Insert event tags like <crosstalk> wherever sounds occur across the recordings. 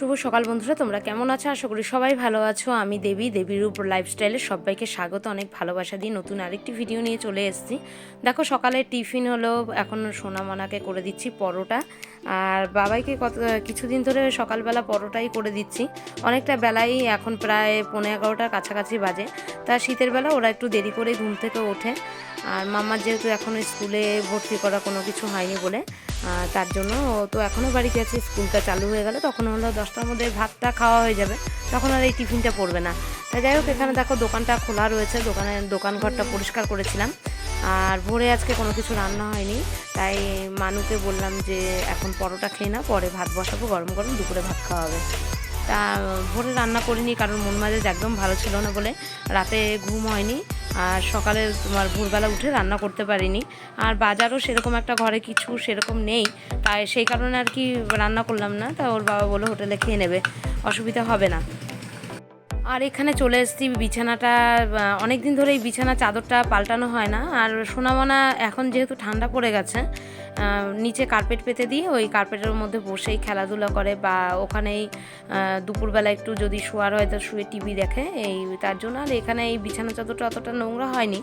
শুভ সকাল বন্ধুরা, তোমরা কেমন আছো? আশা করি সবাই ভালো আছো। আমি দেবী, দেবীর উপর লাইফস্টাইলে সবাইকে স্বাগত, অনেক ভালোবাসা দিয়ে নতুন আরেকটি ভিডিও নিয়ে চলে এসেছি। দেখো, সকালে টিফিন হলো, এখন সোনামনাকে করে দিচ্ছি পরোটা। আর বাবাইকে কত, কিছুদিন ধরে সকালবেলা পরোটাই করে দিচ্ছি। অনেকটা বেলাই এখন প্রায় পনেরো এগারোটার কাছাকাছি বাজে। তা শীতের বেলা ওরা একটু দেরি করে ঘুম থেকে ওঠে। আর মামার যেহেতু এখনও স্কুলে ভর্তি করা কোনো কিছু হয়নি বলে তার জন্য তো এখনও বাড়িতে আছে, স্কুলটা চালু হয়ে গেলে, তখন হলো দশটার মধ্যে ভাতটা খাওয়া হয়ে যাবে, তখন আর এই টিফিনটা পড়বে না। তাই যাই হোক, এখানে দেখো দোকানটা খোলা রয়েছে, দোকানে দোকান ঘরটা পরিষ্কার করেছিলাম, আর ভোরে আজকে কোনো কিছু রান্না হয়নি, তাই মানুকে বললাম যে এখন পরোটা খেয়ে না পরে ভাত বসাবো, গরম গরম দুপুরে ভাত খাওয়া হবে। তা, ভোরে রান্না করিনি কারণ মন মাঝে একদম ভালো ছিল না বলে। রাতে ঘুম হয়নি আর সকালে তোমার ভোরবেলা উঠে রান্না করতে পারিনি। আর বাজারও সেরকম একটা ঘরে কিছু সেরকম নেই, তাই সেই কারণে আর কি রান্না করলাম না। তা ওর বাবা বলে হোটেলে খেয়ে নেবে, অসুবিধা হবে না। আর এখানে চলে এসেছি বিছানাটা অনেক দিন ধরে এই বিছানা চাদরটা পাল্টানো হয় না। আর সোনামনা এখন যেহেতু ঠান্ডা পড়ে গেছে নিচে কার্পেট পেতে দিয়ে ওই কার্পেটের মধ্যে বসেই খেলাধুলা করে বা ওখানেই দুপুরবেলা একটু যদি শোয়ার হয় তো শুয়ে টিভি দেখে, এই তার জন্য। আর এখানে এই বিছানা চাদরটা অতটা নোংরা হয়নি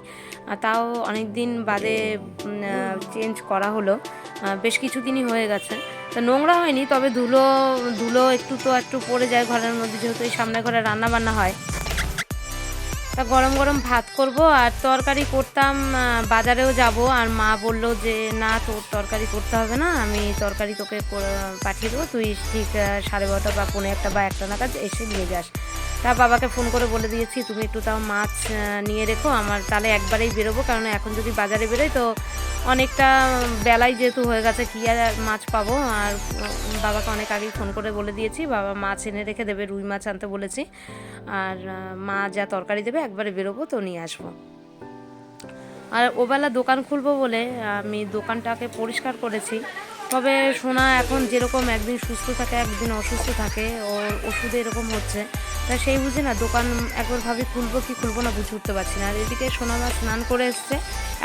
তাও অনেক দিন বাদে চেঞ্জ করা হলো। বেশ কিছুদিনই হয়ে গেছে। তো নোংরা হয়নি, তবে ধুলো ধুলো একটু তো একটু পড়ে যায় ঘরের মধ্যে, যেহেতু এই সামনে ঘরে রান্না বান্না হয়। তা গরম গরম ভাত করব আর তরকারি করতাম বাজারেও যাব। আর মা বলল যে, না, তোর তরকারি করতে হবে না, আমি তরকারি তোকে পাঠিয়ে দেবো। তুই ঠিক সাড়ে বারোটা বা পনেরো একটা বা একটা নাগাদ এসে নিয়ে যাস। তা বাবাকে ফোন করে বলে দিয়েছি, তুমি একটু তাও মাছ নিয়ে রেখো, আমার তাহলে একবারেই বেরোবো, কারণ এখন যদি বাজারে বেরোই তো অনেকটা বেলায় যেহেতু হয়ে গেছে, কী আর মাছ পাবো? আর বাবাকে অনেক আগেই ফোন করে বলে দিয়েছি, বাবা মাছ এনে রেখে দেবে, রুই মাছ আনতে বলেছি, আর মা যা তরকারি দেবে, একবারে বেরোবো, তো নিয়ে আসব। আর ওবেলা দোকান খুলবো বলে আমি দোকানটাকে পরিষ্কার করেছি, তবে সোনা এখন যেরকম একদিন সুস্থ থাকে, একদিন অসুস্থ থাকে ওর ওষুধে এরকম হচ্ছে। তা সেই বুঝে না দোকান একবার ভাবি খুলবো কি খুলবো না বুঝে উঠতে পারছি না। আর এদিকে সোনা মা স্নান করে এসছে।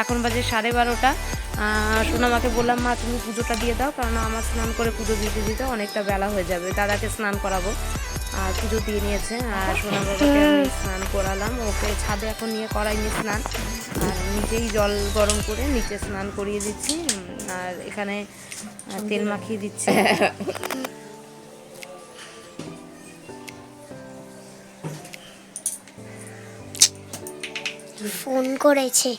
এখন বাজে সাড়ে বারোটা। সোনামাকে বললাম, মা, তুমি পুজোটা দিয়ে দাও কারণ আমার স্নান করে পুজো দিতে দিতে অনেকটা বেলা হয়ে যাবে। দাদাকে স্নান করাবো। আর পুজো দিয়ে নিয়েছে। আর সোনা স্নান করালাম। ওকে ছাদে এখন নিয়ে করাইনি স্নান। আর নিজেই জল গরম করে নিচে স্নান করিয়ে দিচ্ছি। আর এখানে তেল মাখিয়ে দিচ্ছি। <laughs> ফোন করেছে।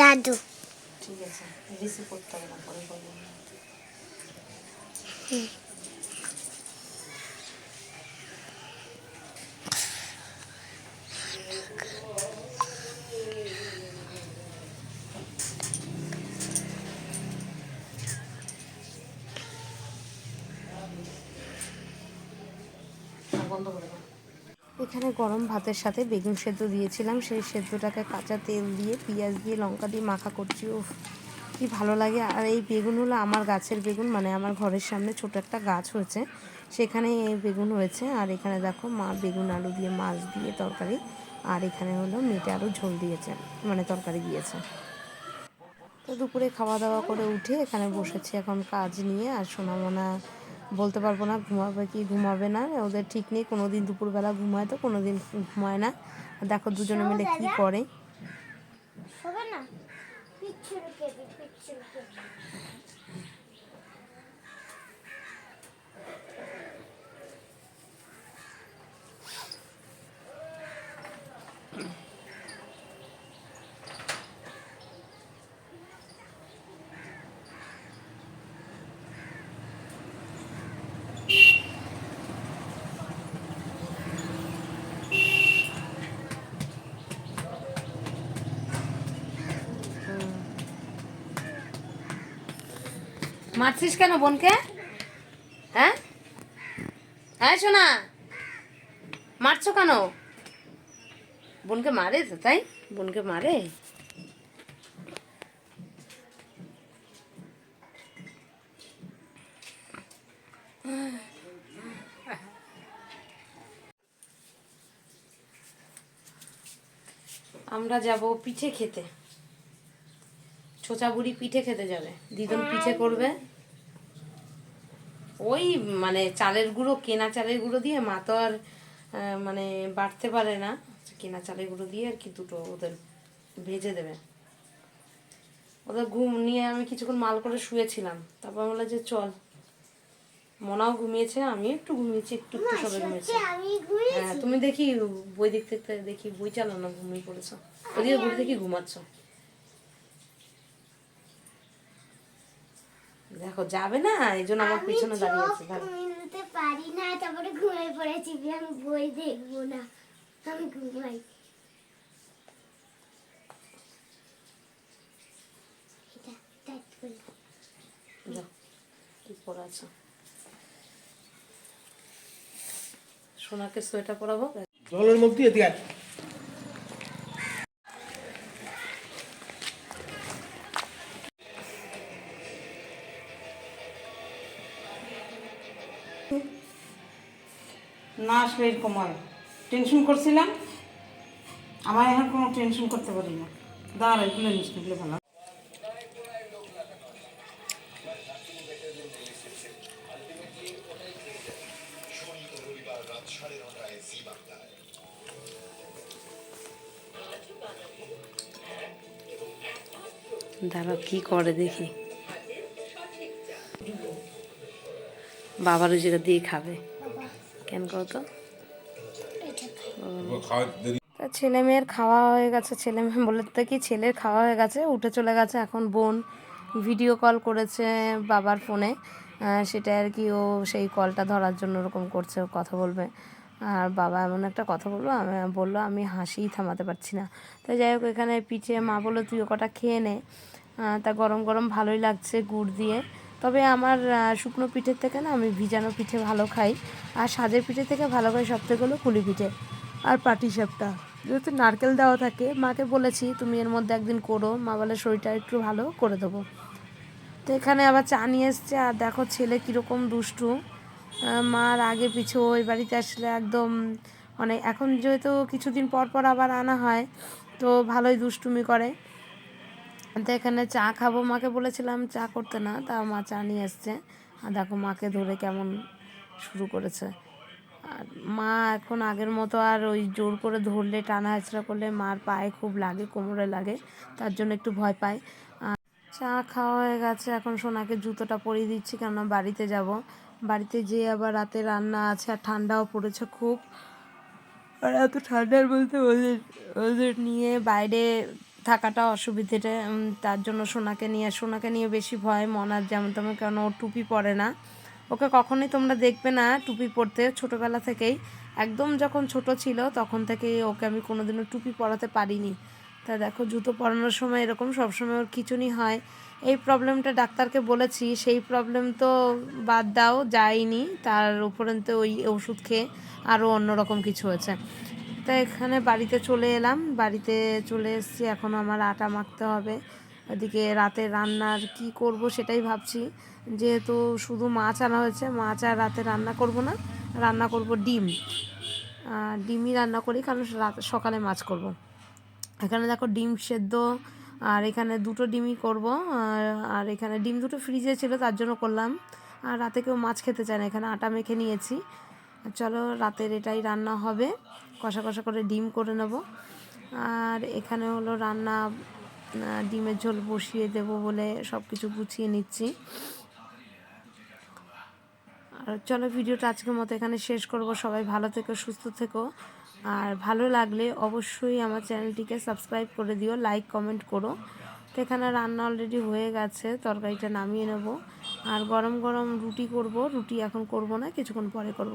দাদু। ঠিক আছে রিসিভ করতে হবে না পরে বলব। বন্ধ করে দাও। এখানে গরম ভাতের সাথে বেগুন সেদ্ধ দিয়েছিলাম। সেই সেদ্ধটাকে কাঁচা তেল দিয়ে, পেঁয়াজ দিয়ে, লঙ্কা দিয়ে মাখা করছি। ও কি ভালো লাগে। আর এই বেগুন হলো আমার গাছের বেগুন মানে আমার ঘরের সামনে ছোট একটা গাছ হয়েছে। সেখানে এই বেগুন হয়েছে। আর এখানে দেখো মা বেগুন আলু দিয়ে, মাছ দিয়ে তরকারি। আর এখানে হলো মেটে আলু ঝোল দিয়েছে মানে তরকারি দিয়েছে। তো দুপুরে খাওয়া দাওয়া করে উঠে এখানে বসেছি এখন কাজ নিয়ে। আর সোনামোনা বলতে পারব না ঘুমাবে কি ঘুমাবে না ওদের ঠিক নেই কোনো দিন দুপুরবেলা ঘুমায় তো কোনো দিন ঘুমায় না। দেখো দুজনে মিলে কি করে। না? মারছিস কেন বোনকে? হ্যাঁ? হ্যাঁ শোনা মারছো কেন? বোনকে মারে তো, তাই? বোনকে মারে? আমরা যাব পিঠে খেতে। ছোচা বুড়ি পিঠে খেতে যাবে। দিদন পিঠে করবে। ওই মানে চালের গুঁড়ো কেনা চালের গুঁড়ো দিয়ে মা তো আর মানে বাড়তে পারে না। কেনা চালের গুঁড়ো দিয়ে আর কি দুটো ওদের ভেজে দেবে। ওদের ঘুম নিয়ে আমি কিছুক্ষণ মাল করে শুয়েছিলাম। তারপর বলল যে চল। মনাও ঘুমিয়েছে আমি একটু ঘুমিয়েছি একটু একটু সবাই ঘুমিয়েছে। হ্যাঁ তুমি দেখি বই দেখতে দেখি বই চালাও না ঘুমিয়ে পড়েছো। ওদিকে ঘুরে দেখি ঘুমাচ্ছ। দেখো যাবে না এই জন্য আমার পিছনে দাঁড়িয়ে আছে দাঁড়াও। ঘুমিয়ে পারি না তারপরে ঘুমিয়ে পড়েছি আমি বই দেখব না আমি ঘুমাই। কি পরে আছো? সোনাকে সোয়েটার পরাবো? জলের মধ্যে এদিকে না আসলে এরকম হয়। টেনশন করছিলাম। আমার এখন কোনো টেনশন করতে পারি না। দাঁড়া এগুলো নিস এগুলো ভালো দাঁড়াও, কি করে দেখি? বাবার ওই জায়গা দিয়ে খাবে। কেন কও তা ছেলে মেয়ের খাওয়া হয়ে গেছে ছেলে মেয়ে বলে তো কি ছেলের খাওয়া হয়ে গেছে উঠে চলে গেছে এখন বোন। ভিডিও কল করেছে বাবার ফোনে সেটা আর কি ও সেই কলটা ধরার জন্য ওরকম করছে ও কথা বলবে। আর বাবা এমন একটা কথা বলল আমি বলল আমি হাসিই থামাতে পারছি না। তো যাই হোক এখানে পিঠে মা বলল তুই ও কটা খেয়ে নে। তা গরম গরম ভালোই লাগছে গুড় দিয়ে। তবে আমার শুকনো পিঠের থেকে না আমি ভিজানো পিঠে ভালো খাই। আর সাজের পিঠে থেকে ভালো খাই সব থেকে হলো পুলি পিঠে আর পাটি সাপটা যেহেতু নারকেল দেওয়া থাকে, মাকে বলেছি তুমি এর মধ্যে একদিন করো, মা বলে শরীরটা একটু ভালো করে দেবো। তো এখানে আবার চা নিয়ে এসছে আর দেখো ছেলে কীরকম দুষ্টু। মার আগে পিছু, ওই বাড়িতে আসলে একদম মানে এখন যেহেতু কিছুদিন পর পর আবার আনা হয়, তো ভালোই দুষ্টুমি করে। তো এখানে চা খাব, মাকে বলেছিলাম চা করতে না, তা মা চা নিয়ে এসছে। আর দেখো মাকে ধরে কেমন শুরু করেছে। আর মা এখন আগের মতো আর ওই জোর করে ধরলে টানা হাঁচড়া করলে মার পায়ে খুব লাগে, কোমরে লাগে, তার জন্য একটু ভয় পায়। আর চা খাওয়া হয়ে গেছে, এখন সোনাকে জুতোটা পরিয়ে দিচ্ছি, কেননা বাড়িতে যাব। বাড়িতে যেয়ে আবার রাতে রান্না আছে, আর ঠান্ডাও পড়েছে খুব। আর এত ঠান্ডার মধ্যে ওদের ওদের নিয়ে বাইরে থাকাটা অসুবিধেটা তার জন্য সোনাকে নিয়ে সোনাকে নিয়ে বেশি ভয় মনার যেমন তেমন কেন ও টুপি পরে না। ওকে কখনোই তোমরা দেখবে না টুপি পরতে, ছোটোবেলা থেকেই। একদম যখন ছোট ছিল, তখন থেকেই ওকে আমি কোনোদিনও টুপি পরাতে পারিনি। তা দেখো, জুতো পরানোর সময় এরকম সবসময় ওর খিচুনি হয়। এই প্রবলেমটা ডাক্তারকে বলেছি, সেই প্রবলেম তো বাদ দাও, যায়নি। তার উপরন্ত ওই ওষুধ খেয়ে আরও অন্যরকম কিছু হয়েছে। তো এখানে বাড়িতে চলে এলাম। বাড়িতে চলে এসেছি, এখন আমার আটা মাখতে হবে। ওদিকে রাতে রান্নার কি করব সেটাই ভাবছি। যেহেতু শুধু মাছ আনা হয়েছে, মাছ আর রাতে রান্না করব না, রান্না করব ডিম। ডিমই রান্না করি, কারণ রাত, সকালে মাছ করব। এখানে দেখো ডিম সেদ্ধ, আর এখানে দুটো ডিমই করব। আর এখানে ডিম দুটো ফ্রিজে ছিল, তার জন্য করলাম। আর রাতে কেউ মাছ খেতে চায় না, এখানে আটা মেখে নিয়েছি। চলো রাতের এটাই রান্না হবে। কষা কষা করে ডিম করে নেব। আর এখানে হলো রান্না ডিমের ঝোল বসিয়ে দেব বলে সব কিছু গুছিয়ে নিচ্ছি। আর চলো ভিডিওটা আজকের মতো এখানে শেষ করব। সবাই ভালো থেকো, সুস্থ থেকো। আর ভালো লাগলে অবশ্যই আমার চ্যানেলটিকে সাবস্ক্রাইব করে দিও, লাইক, কমেন্ট করো। তো এখানে রান্না অলরেডি হয়ে গেছে, তরকারিটা নামিয়ে নেব। আর গরম গরম রুটি করব, রুটি এখন করব না, কিছুক্ষণ পরে করব।